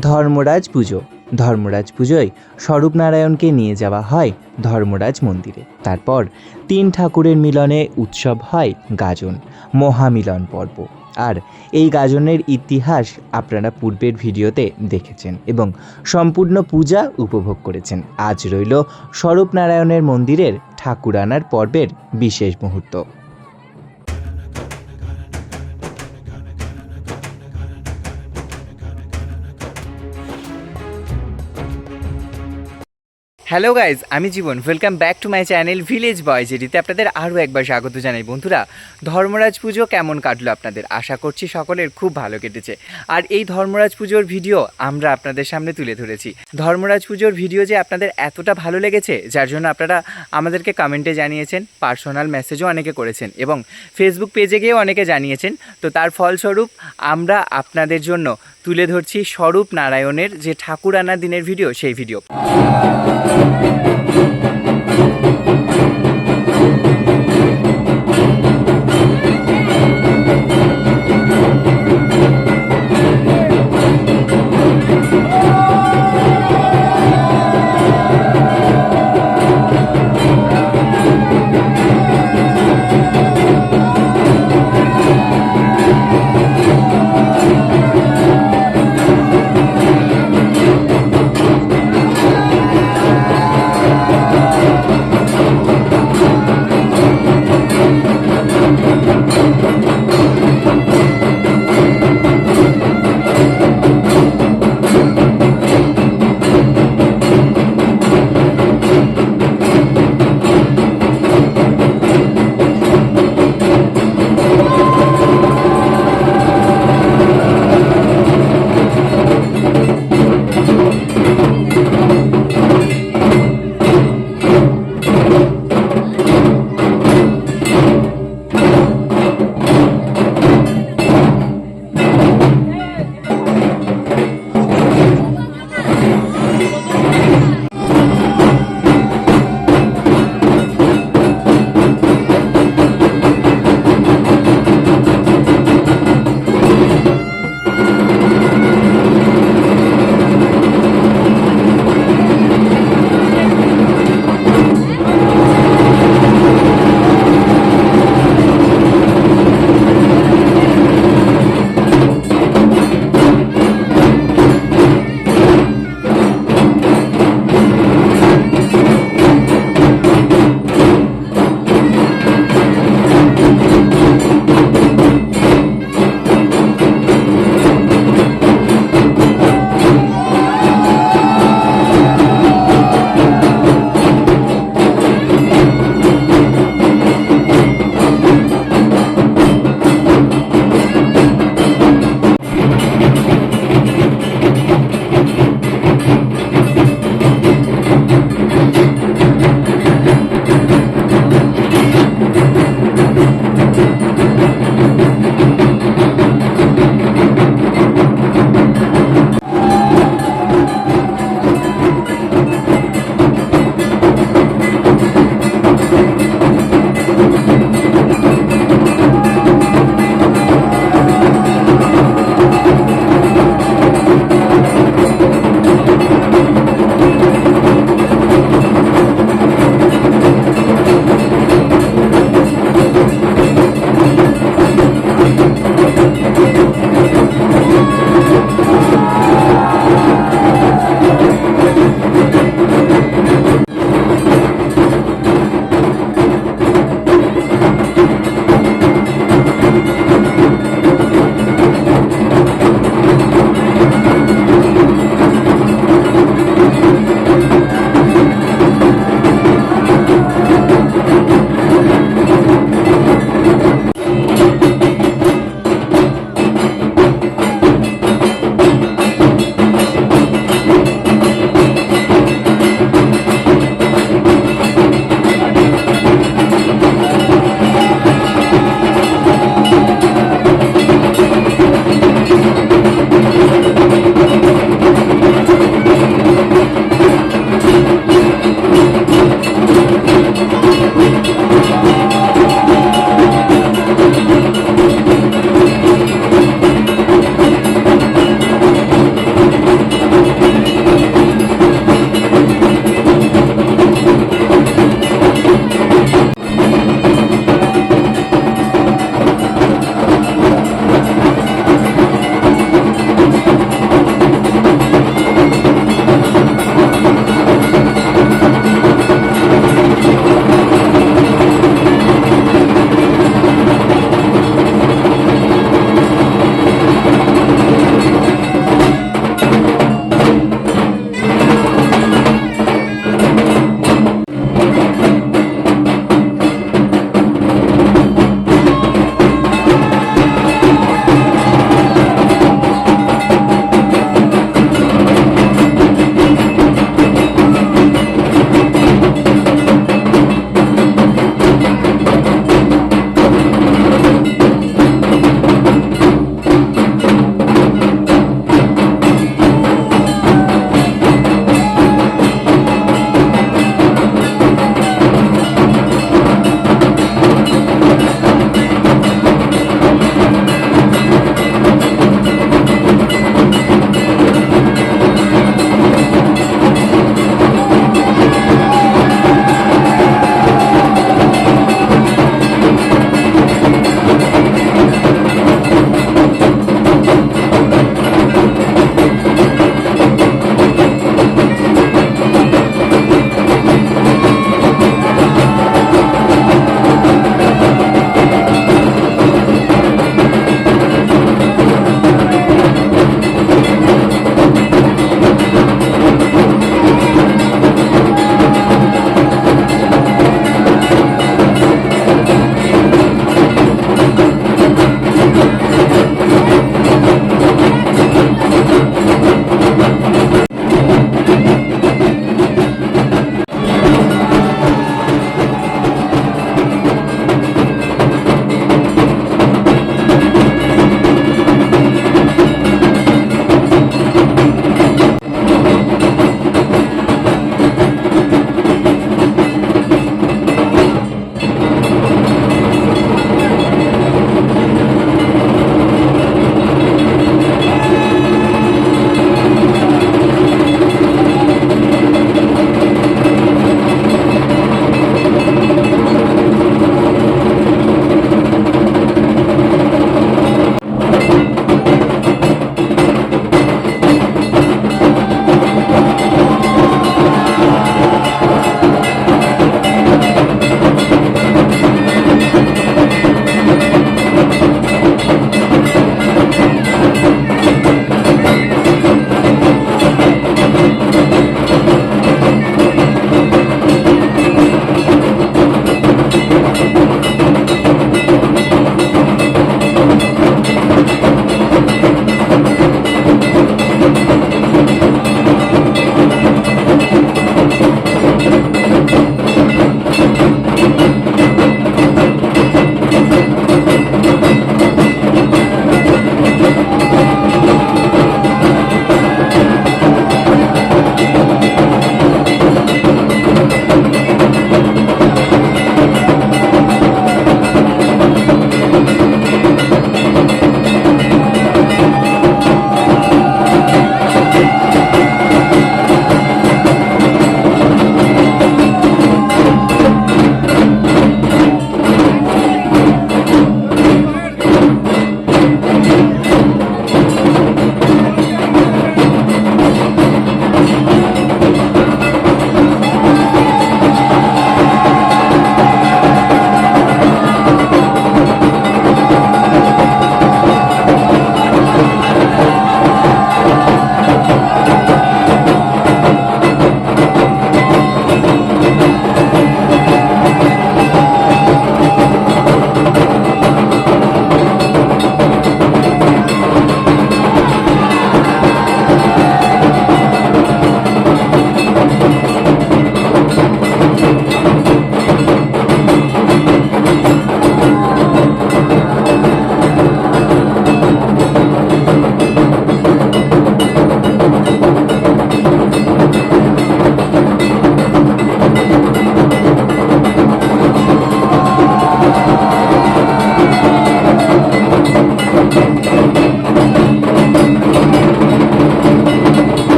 ধর্মরাজ পুজো। ধর্মরাজ পুজোয় স্বরূপনারায়ণকে নিয়ে যাওয়া হয় ধর্মরাজ মন্দিরে। তারপর তিন ঠাকুরের মিলনে উৎসব হয় গাজন, মহামিলন পর্ব। আর এই গাজনের ইতিহাস আপনারা পূর্বের ভিডিওতে দেখেছেন এবং সম্পূর্ণ পূজা উপভোগ করেছেন। আজ রইল স্বরূপনারায়ণের মন্দিরের ঠাকুর আনার পর্বের বিশেষ মুহূর্ত। হ্যালো গাইজ আমি Jibon. Welcome back to my channel village boy যেটিতে আপনাদের আরও একবার স্বাগত জানাই। বন্ধুরা, ধর্মরাজ পুজো কেমন কাটলো আপনাদের? আশা করছি সকলের খুব ভালো কেটেছে। আর এই ধর্মরাজ পুজোর ভিডিও আমরা আপনাদের সামনে তুলে ধরেছি। ধর্মরাজ পুজোর ভিডিও যে আপনাদের এতটা ভালো লেগেছে, যার জন্য আপনারা আমাদেরকে কমেন্টে জানিয়েছেন পার্সোনাল মেসেজও অনেকে করেছেন এবং ফেসবুক পেজে গিয়েও অনেকে জানিয়েছেন। তো তার ফলস্বরূপ আমরা আপনাদের জন্য তুলে ধরছি স্বরূপ নারায়ণের যে ঠাকুর আনার দিনের ভিডিও, সেই ভিডিও। Thank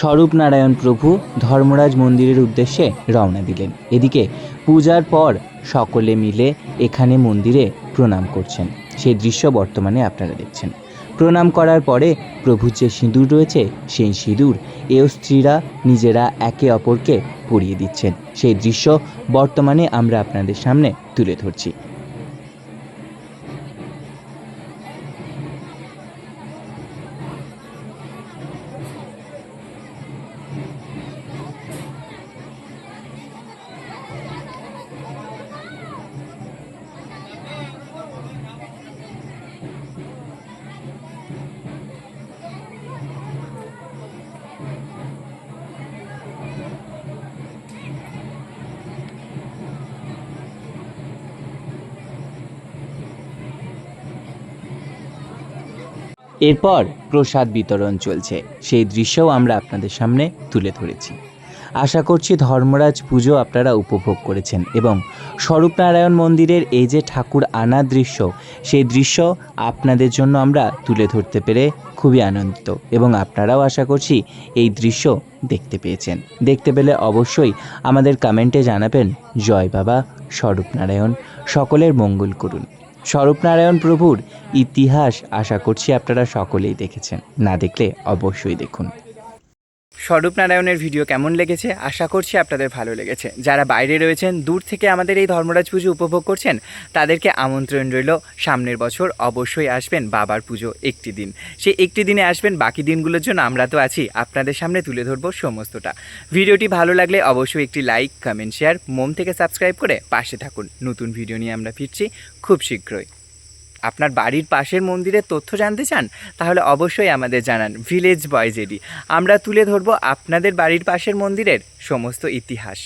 স্বরূপ নারায়ণ প্রভু ধর্মরাজ মন্দিরের উদ্দেশ্যে রওনা দিলেন। এদিকে পূজার পর সকলে মিলে এখানে মন্দিরে প্রণাম করছেন। সেই দৃশ্য বর্তমানে আপনারা দেখছেন। প্রণাম করার পরে প্রভুর যে সিঁদুর রয়েছে, সেই সিঁদুর এও স্ত্রীরা নিজেরা একে অপরকে পরিয়ে দিচ্ছেন। সেই দৃশ্য বর্তমানে আমরা আপনাদের সামনে তুলে ধরছি। এরপর প্রসাদ বিতরণ চলছে। সেই দৃশ্যও আমরা আপনাদের সামনে তুলে ধরেছি। আশা করছি ধর্মরাজ পুজো আপনারা উপভোগ করেছেন এবং স্বরূপনারায়ণ মন্দিরের এই যে ঠাকুর আনা দৃশ্য, সেই দৃশ্য আপনাদের জন্য আমরা তুলে ধরতে পেরে খুবই আনন্দিত এবং আপনারাও আশা করছি এই দৃশ্য দেখতে পেয়েছেন। দেখতে পেলে অবশ্যই আমাদের কমেন্টে জানাবেন, জয় বাবা, স্বরূপনারায়ণ, সকলের মঙ্গল করুন। স্বরূপনারায়ণ প্রভুর ইতিহাস আশা করছি আপনারা সকলেই দেখেছেন। না দেখলে অবশ্যই দেখুন। স্বরূপ নারায়ণের ভিডিও কেমন লেগেছে? আশা করছি আপনাদের ভালো লেগেছে। যারা বাইরে রয়েছেন, দূর থেকে আমাদের এই ধর্মরাজ পুজো উপভোগ করছেন, তাদেরকে আমন্ত্রণ রইল, সামনের বছর অবশ্যই আসবেন বাবার পুজো একটি দিন। সেই একটি দিনে আসবেন, বাকি দিনগুলোর জন্য আমরা তো আছি, আপনাদের সামনে তুলে ধরবো সমস্তটা। ভিডিওটি ভালো লাগলে অবশ্যই একটি লাইক, কমেন্ট, শেয়ার, মোম থেকে সাবস্ক্রাইব করে পাশে থাকুন। নতুন ভিডিও নিয়ে আমরা ফিরছি খুব শীঘ্রই। আপনার বাড়ির পাশের মন্দিরের তথ্য জানতে চান, তাহলে অবশ্যই আমাদের জানান ভিলেজ বয়জেডি আমরা তুলে ধরবো আপনাদের বাড়ির পাশের মন্দিরের সমস্ত ইতিহাস।